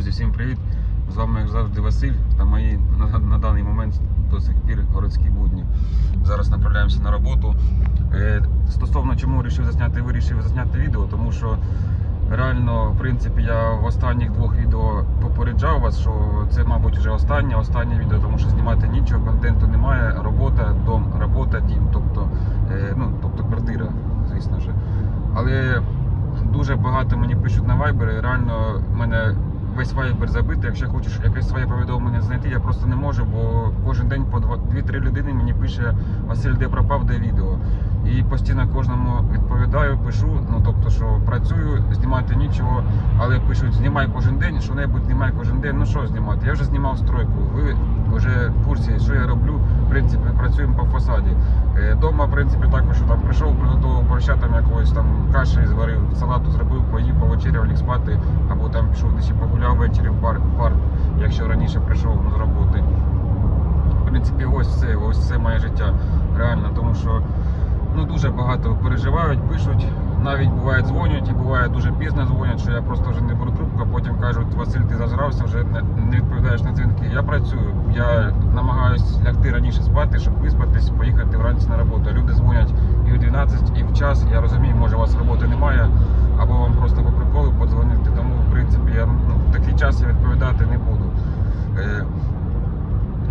Друзі, всім привіт! З вами як завжди Василь та мої на, на даний момент до сих пір городські будні. Зараз направляємося на роботу. Е, стосовно чому вирішив засняти, вирішив засняти відео, тому що реально, в принципі, я в останніх двох відео попереджав вас, що це, мабуть, вже останнє, останнє відео, тому що знімати нічого, контенту немає. Робота, дом, робота, дім, тобто, е, ну, тобто квартира, звісно ж. Але дуже багато мені пишуть на Viber, і реально в мене весь вайбер забитий. Якщо хочу якесь своє повідомлення знайти, я просто не можу, бо кожен день по 2-3 людини мені пише Василь, де пропав, де відео. І постійно кожному відповідаю, пишу, ну тобто, що працюю, знімати нічого, але пишуть, знімай кожен день, що небудь знімай кожен день. Ну що знімати? Я вже знімав стройку. Ви вже в курсі, що я роблю. В принципі, працюємо по фасаді. Е, Дома, в принципі, також що там прийшов, приготував борща, там якогось там каші зварив, салату зробив, поїв, повечеряв, ліг спати, або там пішов десь погуляв ввечері в парк, парк, якщо раніше прийшов ну, з роботи. В принципі, ось все, ось все моє життя. Реально, тому що ну, дуже багато переживають, пишуть. Навіть буває дзвонять і буває дуже пізно дзвонять, що я просто вже не беру трубку, а потім кажуть, Василь, ти зажрався, вже не, не відповідаєш на дзвінки. Я працюю, я намагаюся лягти раніше спати, щоб виспатись, поїхати вранці на роботу. Люди дзвонять і в 12, і в час. Я розумію, може у вас роботи немає, або вам просто по приколу подзвонити. Тому, в принципі, я ну, в такий час я відповідати не буду.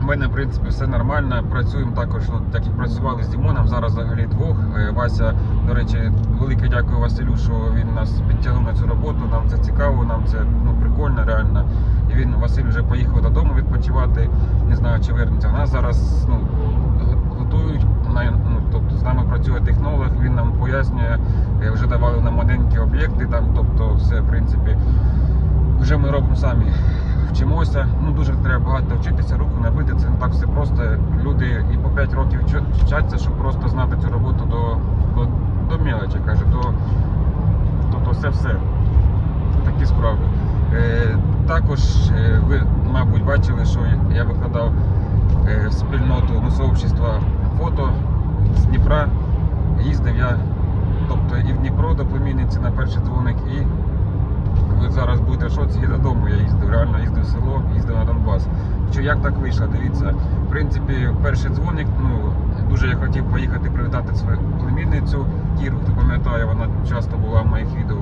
Мене, в принципі, все нормально. Працюємо також, ну, так як працювали з Дімоном, зараз взагалі двох. Е, Вася, до речі, велике дякую Василю, що він нас підтягнув на цю роботу. Нам це цікаво, нам це ну, прикольно, реально. І він, Василь, вже поїхав додому відпочивати. Не знаю, чи вернеться. Нас зараз ну, готують. Ну, тобто з нами працює технолог, він нам пояснює, е, вже давали нам маленькі об'єкти, там, тобто все, в принципі, вже ми робимо самі. Вчимося, ну дуже треба вчитися, руку набити, це не так все просто. Люди і по 5 років вча- вчаться, щоб просто знати цю роботу до, до, до мелочі, каже, до, тобто все все. Такі справи. Е, також е, ви, мабуть, бачили, що я викладав е, в спільноту ну, сообщества фото з Дніпра. Їздив я, тобто і в Дніпро до племінниці на перший дзвоник, і ви зараз будете в шоці, додому я їздив, реально їздив в село, їздив на Донбас. Що як так вийшло? Дивіться, в принципі, перший дзвоник, ну дуже я хотів поїхати привітати свою племінницю Кіру, хто пам'ятає, вона часто була в моїх відео.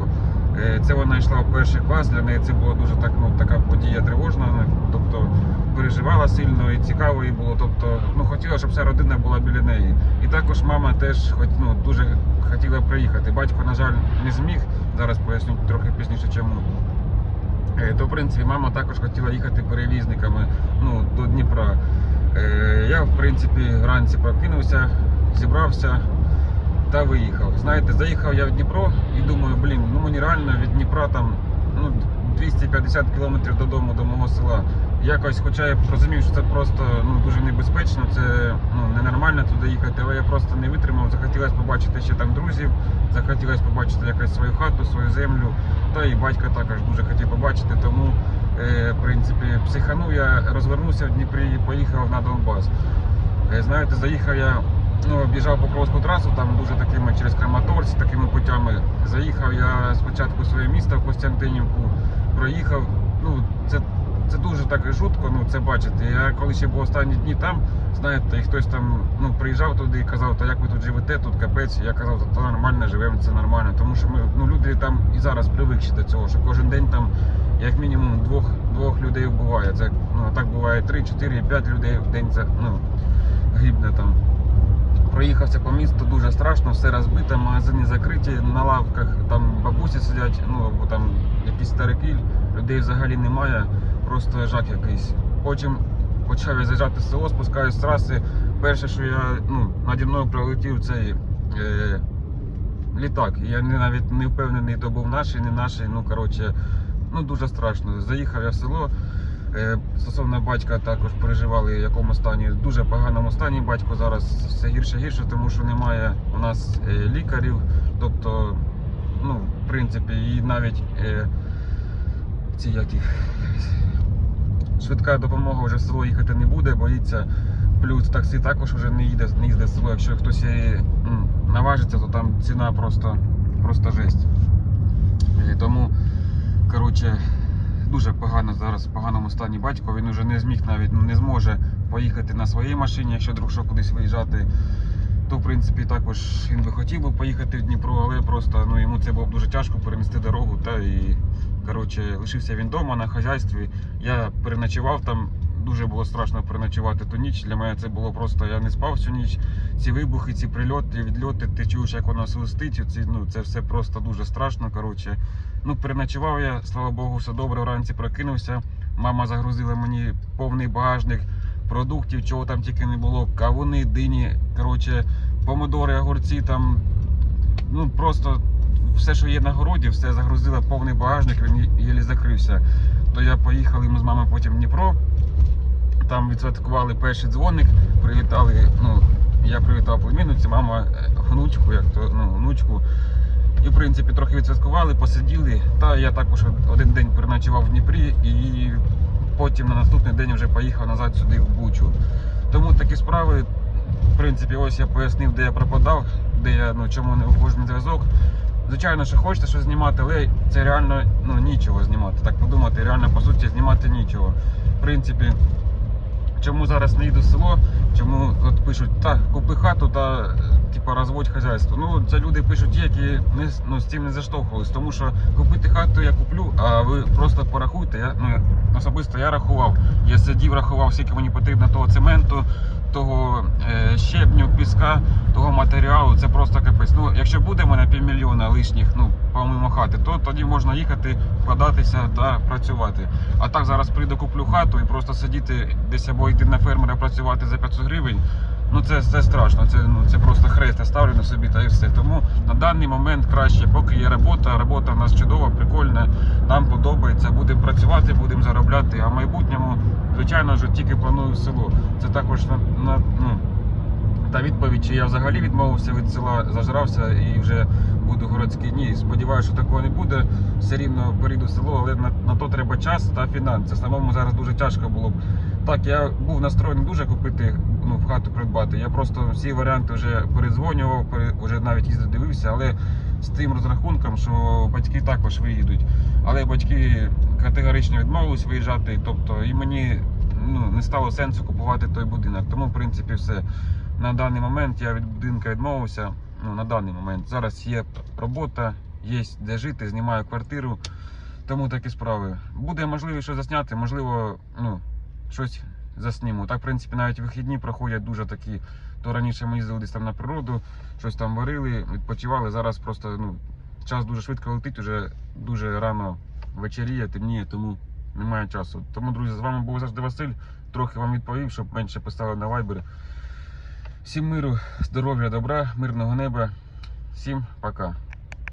Е, Це вона йшла в перший клас, для неї це було дуже так, ну, така подія тривожна. Тобто переживала сильно і цікаво їй було. Тобто, ну хотіла, щоб вся родина була біля неї. І також мама теж хоч, ну, дуже хотіла приїхати. Батько, на жаль, не зміг. Зараз поясню трохи пізніше чому. Е, То, в принципі, мама також хотіла їхати перевізниками ну, до Дніпра. Е, Я, в принципі, вранці прокинувся, зібрався та виїхав. Знаєте, заїхав я в Дніпро і думаю, блін, ну мені реально від Дніпра там ну, 250 кілометрів додому до мого села. Якось, хоча я розумів, що це просто ну, дуже небезпечно, це ну, ненормально туди їхати, але я просто не витримав. Захотілося побачити ще там друзів, захотілося побачити якось свою хату, свою землю. Та і батька також дуже хотів побачити. Тому, е, в принципі, психанув я, розвернувся в Дніпрі і поїхав на Донбас. Е, Знаєте, заїхав я, ну, об'їжджав Покровську трасу, там дуже такими через Краматорськ, такими путями. Заїхав я спочатку в своє місто в Костянтинівку, проїхав. Ну, це, це дуже так жутко, ну це бачите. Я коли ще був останні дні там, знаєте, і хтось там ну, приїжджав туди і казав, та як ви тут живете, тут капець. Я казав, та нормально живемо, це нормально. Тому що ми ну, люди там і зараз привикші до цього, що кожен день там як мінімум двох, двох людей вбиває. Це ну, так буває 3, 4, 5 людей в день це ну, гибне там. Проїхався по місту, дуже страшно, все розбите, магазини закриті, на лавках там бабусі сидять, ну або там якісь старики, людей взагалі немає, просто жах якийсь. Потім почав я заїжджати село, спускаюсь з траси. Перше, що я ну, наді мною пролетів цей е, літак. Я не, навіть не впевнений, то був наш, не наш. Ну коротше, ну дуже страшно. Заїхав я в село. Е, Стосовно батька також переживали, в якому стані, в дуже поганому стані. Батько зараз все гірше гірше, тому що немає у нас е, лікарів. Тобто, ну, в принципі, і навіть е, ці які швидка допомога вже в село їхати не буде, боїться. Плюс таксі також вже не їде, не їздить в село. Якщо хтось і, м, наважиться, то там ціна просто, просто жесть. Е, Тому, коротше, дуже погано зараз в поганому стані батько. Він уже не зміг навіть ну, не зможе поїхати на своїй машині, якщо вдруг що кудись виїжджати. То в принципі також він би хотів би поїхати в Дніпро, але просто ну, йому це було б дуже тяжко перенести дорогу. Та і коротше, лишився він вдома на хазяйстві. Я переночував там. Дуже було страшно переночувати ту ніч. Для мене це було просто. Я не спав всю ніч. Ці вибухи, ці прильоти, відльоти, ти чуєш, як воно свистить. Ці, ну, це все просто дуже страшно. Коротше. Ну, переночував я, слава Богу, все добре. Вранці прокинувся. Мама загрузила мені повний багажник продуктів, чого там тільки не було. Кавуни, дині, коротше, помидори, огурці там. Ну просто все, що є на городі, все загрузила повний багажник, він єлі закрився. То я поїхали ми з мамою потім в Дніпро. Там відсвяткували перший дзвоник, привітали. Ну, я привітав племінниці, мама е, внучку, як то ну, внучку. І в принципі трохи відсвяткували, посиділи. Та я також один день переночував в Дніпрі і потім на наступний день вже поїхав назад сюди в Бучу. Тому такі справи, в принципі, ось я пояснив, де я пропадав, де я ну чому не виходжу на зв'язок. Звичайно, що хочете щось знімати, але це реально ну, нічого знімати. Так подумати, реально по суті знімати нічого. В принципі, чому зараз не їду в село, чому от пишуть, так, купи хату та типа розводь хазяйство. Ну, це люди пишуть, які не, ну, з цим не заштовхувались. Тому що купити хату я куплю, а ви просто порахуйте. Я, ну, особисто я рахував. Я сидів, рахував, скільки мені потрібно того цементу, того е, щебню, піска, того матеріалу. Це просто капець. Ну, якщо буде в мене півмільйона лишніх, ну, помимо хати, то тоді можна їхати, вкладатися та працювати. А так зараз прийду, куплю хату і просто сидіти десь або йти на фермера працювати за 500 гривень. Ну це, це страшно, це, ну, це просто хрест я ставлю на собі та і все. Тому на даний момент краще, поки є робота, робота в нас чудова, прикольна, нам подобається, будемо працювати, будемо заробляти. А в майбутньому, звичайно ж, тільки планую село. Це також на, на ну, та відповідь, чи я взагалі відмовився від села, зажрався і вже буду городський. Ні, сподіваюся, що такого не буде. Все рівно перейду в село, але на, на то треба час та фінанси. Самому зараз дуже тяжко було б. Так, я був настроєний дуже купити, ну, в хату придбати. Я просто всі варіанти вже передзвонював, пере- вже навіть їздив, дивився, але з тим розрахунком, що батьки також виїдуть. Але батьки категорично відмовились виїжджати. Тобто і мені ну, не стало сенсу купувати той будинок. Тому, в принципі, все. На даний момент я від будинку відмовився. Ну, на даний момент. Зараз є робота, є де жити, знімаю квартиру. Тому такі справи. Буде можливість щось засняти, можливо, ну, щось засніму. Так, в принципі, навіть вихідні проходять дуже такі. То раніше ми їздили десь там на природу, щось там варили, відпочивали. Зараз просто ну, час дуже швидко летить, уже дуже рано вечеріє, темніє, тому немає часу. Тому, друзі, з вами був завжди Василь. Трохи вам відповів, щоб менше писали на вайбер. Всім миру, здоров'я, добра, мирного неба. Всім пока.